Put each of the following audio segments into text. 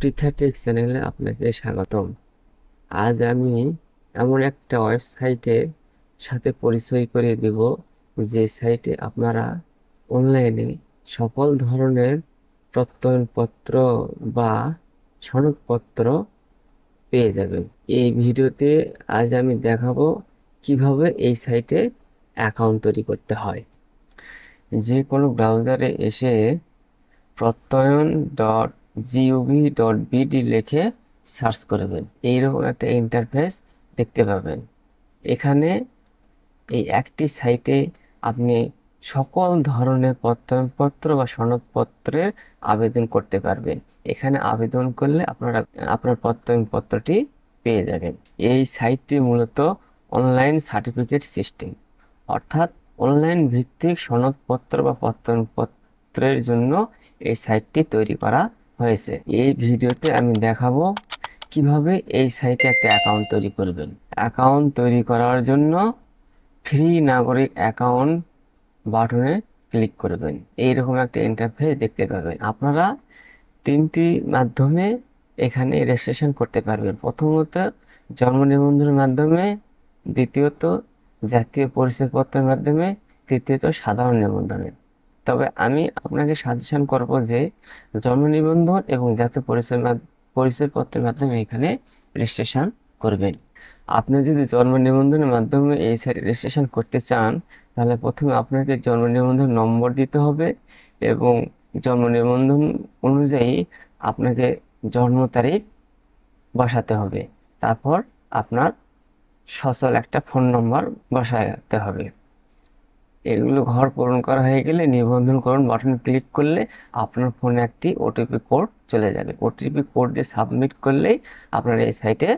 পৃথাটেক চ্যানেলে আপনাকে স্বাগতম। আজ আমি এমন একটা ওয়েবসাইটের সাথে পরিচয় করে দেব, যে সাইটে আপনারা অনলাইনে সকল ধরনের প্রত্যয়নপত্র বা সনদপত্র পেয়ে যাবেন। এই ভিডিওতে আজ আমি দেখাবো কীভাবে এই সাইটে অ্যাকাউন্ট তৈরি করতে হয়। যে কোনো ব্রাউজারে এসে Prottoyon dot G O V dot BD লিখে সার্চ করবেন এইরকম একটা ইন্টারফেস দেখতে পাবেন। এখানে এই একটি সাইটে আপনি সকল ধরনের প্রত্যয়নপত্র বা সনদপত্রের আবেদন করতে পারবেন। এখানে আবেদন করলে আপনারা, আপনার প্রত্যয়নপত্রটি পেয়ে যাবেন। এই সাইটটি মূলত অনলাইন সার্টিফিকেট সিস্টেম অর্থাৎ অনলাইন ভিত্তিক সনদপত্র বা প্রত্যয়নপত্রের জন্য এই সাইটটি তৈরি করা হয়েছে। এই ভিডিওতে আমি দেখাবো কীভাবে এই সাইটে একটা অ্যাকাউন্ট তৈরি করবেন। অ্যাকাউন্ট তৈরি করার জন্য ফ্রি নাগরিক অ্যাকাউন্ট বাটনে ক্লিক করবেন। এইরকম একটা ইন্টারফেস দেখতে পাবেন। আপনারা তিনটি মাধ্যমে এখানে রেজিস্ট্রেশন করতে পারবেন। প্রথমত জন্ম নিবন্ধনের মাধ্যমে, দ্বিতীয়ত জাতীয় পরিচয়পত্রের মাধ্যমে, তৃতীয়ত সাধারণ নিবন্ধনে। তবে আমি আপনাকে সাজেশন করব যে জন্ম নিবন্ধন এবং জাতীয় পরিচয় পরিচয়পত্রের মাধ্যমে এখানে রেজিস্ট্রেশন করবেন। আপনি যদি জন্ম নিবন্ধনের মাধ্যমে এই রেজিস্ট্রেশন করতে চান, তাহলে প্রথমে আপনাকে জন্ম নিবন্ধন নম্বর দিতে হবে এবং জন্ম নিবন্ধন অনুযায়ী আপনাকে জন্ম তারিখ বসাতে হবে। তারপর আপনার সচল একটা ফোন নম্বর বসাতে হবে। এগুলো ঘর পূরণ করা হয়ে গেলে নিবন্ধনকরণ বাটনে ক্লিক করলে আপনার ফোনে একটি ওটিপি কোড চলে যাবে। ওটিপি কোড দিয়ে সাবমিট করলেই আপনার এই সাইটে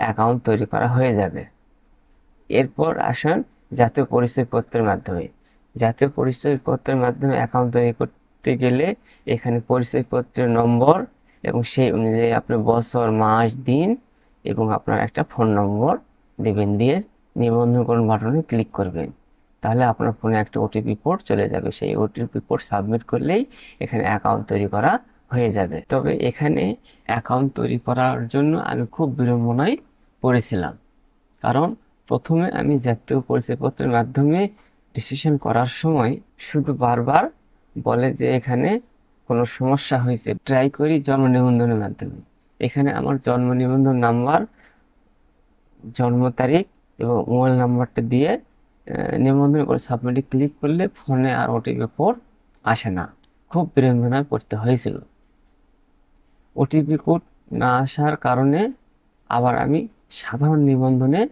অ্যাকাউন্ট তৈরি করা হয়ে যাবে। এরপর আসেন জাতীয় পরিচয়পত্রের মাধ্যমে। জাতীয় পরিচয়পত্রের মাধ্যমে অ্যাকাউন্ট তৈরি করতে গেলে এখানে পরিচয়পত্রের নম্বর এবং সেই অনুযায়ী আপনার বছর, মাস, দিন এবং আপনার একটা ফোন নম্বর দেবেন দিয়ে নিবন্ধনকরণ বাটনে ক্লিক করবেন। তাহলে আপনার ফোনে একটা ওটিপি কোড চলে যাবে। সেই ওটিপি কোড সাবমিট করলেই এখানে অ্যাকাউন্ট তৈরি করা হয়ে যাবে। তবে এখানে অ্যাকাউন্ট তৈরি করার জন্য আমি খুব বিড়ম্বনায় পড়েছিলাম। কারণ প্রথমে আমি জাতীয় পরিচয়পত্রের মাধ্যমে ডিসিশন করার সময় শুধু বারবার বলে যে এখানে কোনো সমস্যা হয়েছে ট্রাই করি জন্ম নিবন্ধনের মাধ্যমে। এখানে আমার জন্ম নিবন্ধন নাম্বার জন্ম তারিখ এবং মোবাইল নাম্বারটা দিয়ে নিবন্ধন করে সাবমিটে ক্লিক করলে ফোনে আর ওটিপি কোড আসে না। খুব বিড়ম্বনায় পড়তে হয়েছিল। ওটিপি কোড না আসার কারণে আবার আমি সাধারণ নিবন্ধনের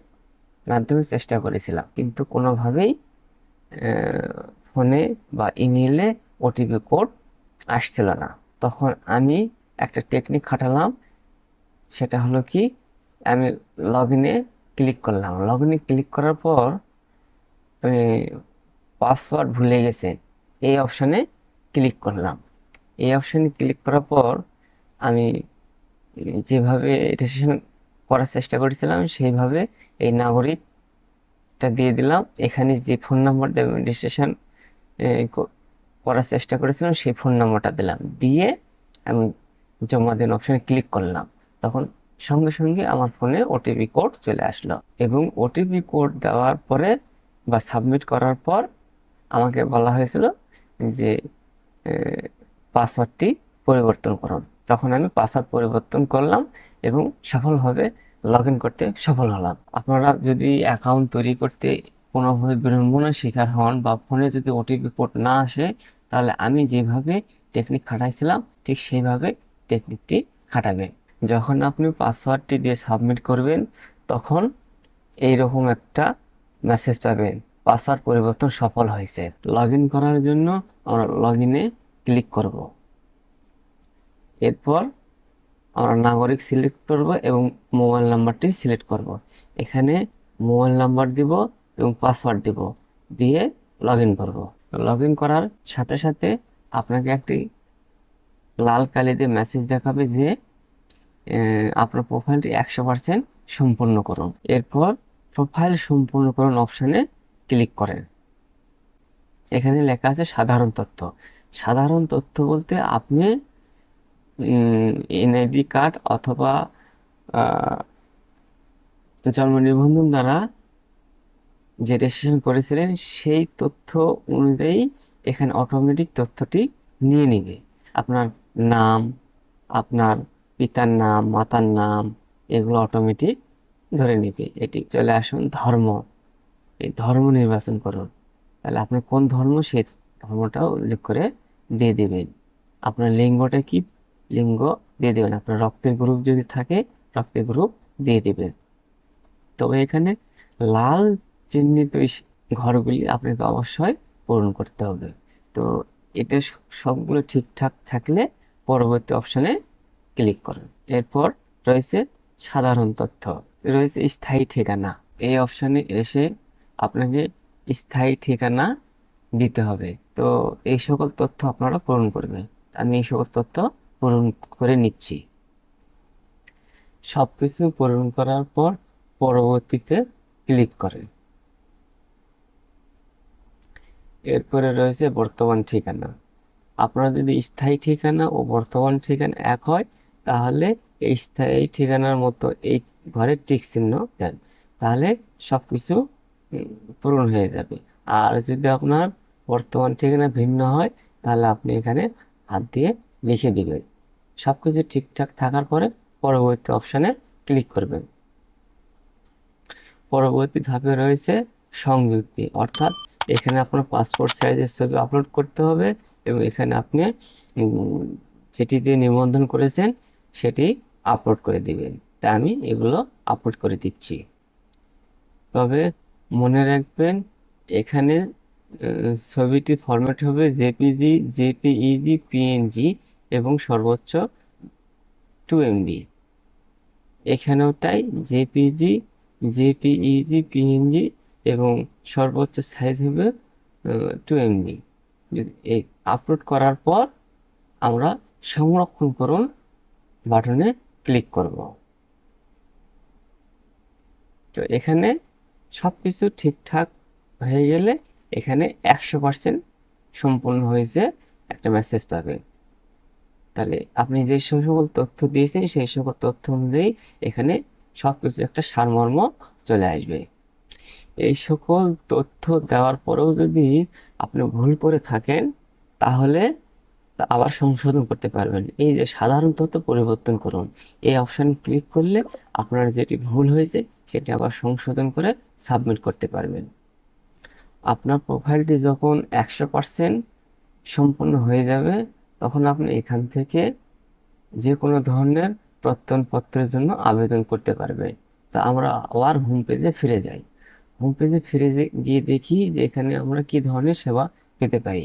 মাধ্যমে চেষ্টা করেছিলাম। কিন্তু কোনোভাবেই ফোনে বা ইমেলে ওটিপি কোড আসছিল না। তখন আমি একটা টেকনিক খাটালাম। সেটা হলো কি, আমি লগ ইনে ক্লিক করলাম। লগ ইনে ক্লিক করার পর পাসওয়ার্ড ভুলে গেছে, এই অপশানে ক্লিক করলাম। এই অপশানে ক্লিক করার পর আমি যেভাবে রেজিস্ট্রেশন করার চেষ্টা করেছিলাম, সেইভাবে এই নাগরিকটা দিয়ে দিলাম। এখানে যে ফোন নাম্বার আমি রেজিস্ট্রেশন করার চেষ্টা করেছিলাম, সেই ফোন নাম্বারটা দিলাম। দিয়ে আমি জমা দিন অপশানে ক্লিক করলাম। তখন সঙ্গে সঙ্গে আমার ফোনে ওটিপি কোড চলে আসলো এবং ওটিপি কোড দেওয়ার পরে বা সাবমিট করার পর আমাকে বলা হয়েছিল যে পাসওয়ার্ডটি পরিবর্তন করুন। তখন আমি পাসওয়ার্ড পরিবর্তন করলাম এবং সফলভাবে লগ ইন করতে সফল হলাম। আপনারা যদি অ্যাকাউন্ট তৈরি করতে কোনোভাবে বিড়ম্বনার শিকার হন বা ফোনে যদি ওটিপি কোড না আসে, তাহলে আমি যেভাবে টেকনিক খাটাইছিলাম, ঠিক সেইভাবে টেকনিকটি খাটাবেন যখন আপনি পাসওয়ার্ডটি দিয়ে সাবমিট করবেন, তখন এইরকম একটা মেসেজ পাবেন পাসওয়ার্ড পরিবর্তন সফল হয়েছে। লগ করার জন্য আমরা লগ ক্লিক করব। এরপর আমরা নাগরিক সিলেক্ট করব এবং মোবাইল নাম্বারটি সিলেক্ট করব। এখানে মোবাইল নাম্বার দিব এবং পাসওয়ার্ড দিব দিয়ে লগ ইন করব। লগ ইন করার সাথে সাথে আপনাকে একটি লাল কালি দিয়ে মেসেজ দেখাবে যে আপনার প্রোফাইলটি একশো পার্সেন্ট সম্পূর্ণ করুন। এরপর প্রোফাইল সম্পূর্ণকরণ অপশানে ক্লিক করেন। এখানে লেখা আছে সাধারণ তথ্য। সাধারণ তথ্য বলতে আপনি এনআইডি কার্ড অথবা জন্ম নিবন্ধন দ্বারা যে রেজিস্ট্রেশন করেছিলেন সেই তথ্য অনুযায়ী এখানে অটোমেটিক তথ্যটি নিয়ে নিবে। আপনার নাম, আপনার পিতার নাম, মাতার নাম, এগুলো অটোমেটিক ধরে নিবে, এটি চলে আসুন ধর্ম। এই ধর্ম নির্বাচন করুন। তাহলে আপনার কোন ধর্ম, সেই ধর্মটাও উল্লেখ করে দিয়ে দেবেন। আপনার লিঙ্গটা কি? লিঙ্গ দিয়ে দেবেন। আপনার রক্তের গ্রুপ যদি থাকে, রক্তের গ্রুপ দিয়ে দেবেন। তবে এখানে লাল চিহ্নিত ঘরগুলি আপনাকে অবশ্যই পূরণ করতে হবে। তো এটা সবগুলো ঠিকঠাক থাকলে পরবর্তী অপশানে ক্লিক করুন। এরপর রয়েছে সাধারণ তথ্য। রয়েছে স্থায়ী ঠিকানা। এই অপশনে এসে আপনাকে স্থায়ী ঠিকানা দিতে হবে। তো এই সকল তথ্য আপনারা পূরণ করবেন। আমি এই সকল তথ্য পূরণ করে নিচ্ছি। সব কিছু পূরণ করার পর পরবর্তীতে ক্লিক করেন। এরপরে রয়েছে বর্তমান ঠিকানা। আপনার যদি স্থায়ী ঠিকানা ও বর্তমান ঠিকানা এক হয়, তাহলে এই স্থায়ী ঠিকানার মতো এই ঘরে টিক চিহ্ন দেন। তাহলে সব কিছু পূরণ হয়ে যাবে। আর যদি আপনার বর্তমান ঠিকানা ভিন্ন হয়, তাহলে আপনি এখানে হাত দিয়ে লিখে দিবেন। সবকিছু ঠিকঠাক থাকার পরে পরবর্তী অপশানে ক্লিক করবেন। পরবর্তী ধাপে রয়েছে সংযুক্তি। অর্থাৎ এখানে আপনার পাসপোর্ট সাইজের ছবি আপলোড করতে হবে এবং এখানে আপনি যেটি দিয়ে নিবন্ধন করেছেন, সেটি আপলোড করে দিবেন। তা আমি এগুলো আপলোড করে দিচ্ছি। তবে মনে রাখবেন এখানে আহ, ছবিটির ফরম্যাট হবে জেপিজি জেপিইজি পিএনজি এবং সর্বোচ্চ টু এমবি। এখানেও তাই জেপিজি জেপিইজি পিএনজি এবং সর্বোচ্চ সাইজ হবে টু এমবি। এই আপলোড করার পর আমরা সংরক্ষণ করুন বাটনে ক্লিক করব। তো এখানে সব কিছু ঠিকঠাক হয়ে গেলে এখানে একশো পার্সেন্ট সম্পূর্ণ হয়েছে একটা মেসেজ পাবে। তাহলে আপনি যে সকল তথ্য দিয়েছেন, সেই সকল তথ্য অনুযায়ী এখানে সবকিছু একটা সারমর্ম চলে আসবে। এই সকল তথ্য দেওয়ার পরেও যদি আপনি ভুল করে থাকেন, তাহলে আবার সংশোধন করতে পারবেন। এই যে সাধারণ তথ্য পরিবর্তন করুন। এই অপশানে ক্লিক করলে আপনার যেটি ভুল হয়েছে সেটি আবার সংশোধন করে সাবমিট করতে পারবেন। আপনার প্রোফাইলটি যখন একশো পার্সেন্ট সম্পূর্ণ হয়ে যাবে, তখন আপনি এখান থেকে যে কোনো ধরনের প্রত্যয়নপত্রের জন্য আবেদন করতে পারবে তা আমরা আবার হোম পেজে ফিরে যাই। হোম পেজে ফিরে গিয়ে দেখি যে এখানে আমরা কি ধরনের সেবা পেতে পারি।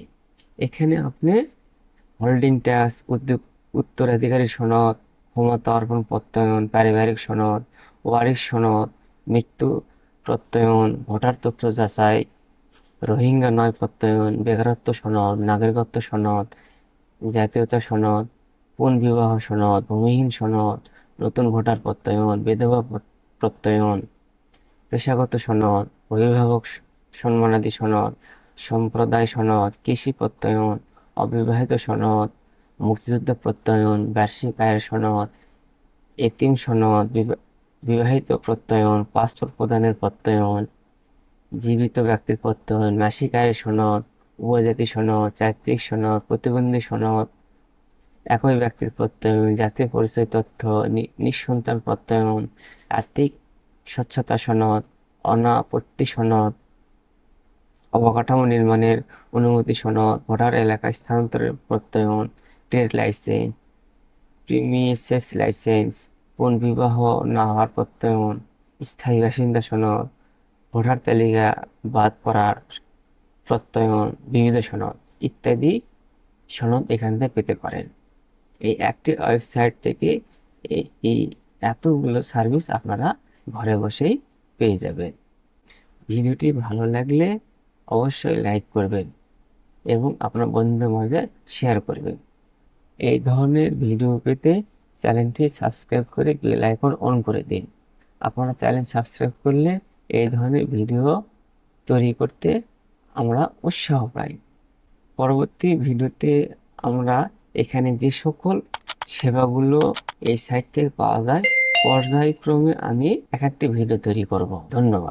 এখানে আপনি হোল্ডিং ট্যাক্স উদ্যোগ, উত্তরাধিকারী সনদ, ক্ষমতা অর্পণ প্রত্যয়ন, পারিবারিক সনদ ওয়ারিশ সনদ, মৃত্যু প্রত্যয়ন, ভোটার তথ্য যাচাই, রোহিঙ্গা নয় প্রত্যয়ন, বেকারত্ব সনদ, নাগরিকত্ব সনদ, জাতীয়তা সনদ, পুনর্বিবাহ সনদ, ভূমিহীন সনদ, নতুন ভোটার প্রত্যয়ন, বিধবা প্র- প্রত্যয়ন, পেশাগত সনদ, অভিভাবক সম্মানাদি সনদ, সম্প্রদায় সনদ, কৃষি প্রত্যয়ন, অবিবাহিত সনদ, মুক্তিযুদ্ধ প্রত্যয়ন, বার্ষিক আয়ের সনদ, এতিম সনদ বিবাহিত প্রত্যয়ন, পাসপোর্ট প্রদানের প্রত্যয়ন, জীবিত ব্যক্তির প্রত্যয়ন, মাসিক আয়ের সনদ উপজাতি সনদ, চারিত্রিক সনদ, প্রতিবন্ধী সনদ, একই ব্যক্তির প্রত্যয়ন, জাতীয় পরিচয় তথ্য নিঃসন্তান প্রত্যয়ন, আর্থিক স্বচ্ছতা সনদ, অনাপত্তি সনদ, অবকাঠামো নির্মাণের অনুমতি সনদ, ভোটার এলাকা স্থানান্তরের প্রত্যয়ন, ট্রেড লাইসেন্স, প্রিমিসেস লাইসেন্স পুনর্বিবাহ না হওয়ার প্রত্যয়ন স্থায়ী বাসিন্দা সনদ ভোটার তালিকা বাদ পড়ার প্রত্যয়ন বিবিধ সনদ ইত্যাদি সনদ এখান থেকে পেতে পারেন। এই একটি ওয়েবসাইট থেকে এই এই এতগুলো সার্ভিস আপনারা ঘরে বসেই পেয়ে যাবেন। ভিডিওটি ভালো লাগলে অবশ্যই লাইক করবেন এবং আপনার বন্ধুদের মাঝে শেয়ার করবেন। এই ধরনের ভিডিও পেতে চ্যানেলটি সাবস্ক্রাইব করে বেল আইকন অন করে দিন। আপনারা চ্যানেল সাবস্ক্রাইব করলে এই ধরনের ভিডিও তৈরি করতে আমরা উৎসাহ পাই। পরবর্তী ভিডিওতে আমরা এখানে যে সকল সেবাগুলো এই সাইট থেকে পাওয়া যায়, পর্যায়ক্রমে আমি এক একটি ভিডিও তৈরি করব। ধন্যবাদ।